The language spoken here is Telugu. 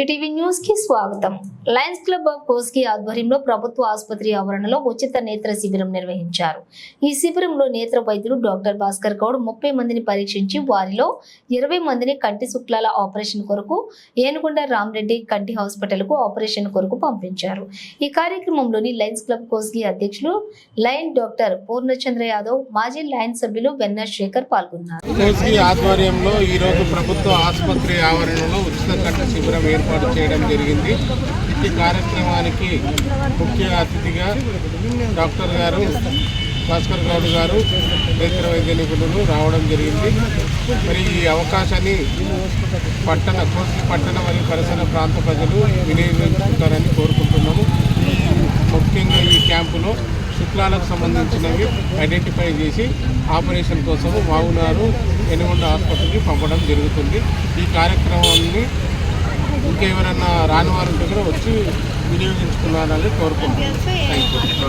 ఎన్టీటీవీ న్యూస్కి స్వాగతం. లయన్స్ క్లబ్ ఆఫ్ కోస్కి ఆధ్వర్యంలో ప్రభుత్వ ఆసుపత్రి ఆవరణలో ఉచిత నేత్ర శిబిరం నిర్వహించారు. ఈ శిబిరంలో నేత్ర వైద్యులు డాక్టర్ భాస్కర్ గౌడ్ ముప్పై మందిని పరీక్షించి వారిలో ఇరవై మందిని కంటి శుక్లాల ఆపరేషన్ కొరకు ఏనుగుండ రామరెడ్డి కంటి హాస్పిటల్కు ఆపరేషన్ కొరకు పంపించారు. ఈ కార్యక్రమంలోని లయన్స్ క్లబ్ కోస్గి అధ్యక్షులు లయన్ డాక్టర్ పూర్ణచంద్ర యాదవ్ మాజీ లయన్ సభ్యులు వెన్న శేఖర్ పాల్గొన్నారు. ఆధ్వర్యంలో ఈరోజు ప్రభుత్వ ఆసుపత్రి ఆవరణలో ఉచిత శిబిరం ఏర్పాటు ఏర్పాటు చేయడం జరిగింది. ఈ కార్యక్రమానికి ముఖ్య అతిథిగా డాక్టర్ గారు భాస్కర్ గౌడ్ గారు నేత్ర వైద్య నిపుణులు రావడం జరిగింది. మరి ఈ అవకాశాన్ని పట్టణ కోసి పట్టణ మరియు పరిసర ప్రాంత ప్రజలు వినియోగించుకుంటారని కోరుకుంటున్నాము. ఈ ముఖ్యంగా ఈ క్యాంపులో శుక్లాలకు సంబంధించినవి ఐడెంటిఫై చేసి ఆపరేషన్ కోసము మావునారు ఎనుగొండ ఆసుపత్రికి పంపడం జరుగుతుంది. ఈ కార్యక్రమాన్ని ఇంకెవరన్నా రాని వారి దగ్గర వచ్చి వినియోగించుకున్నారని కోరుకుంటున్నాను.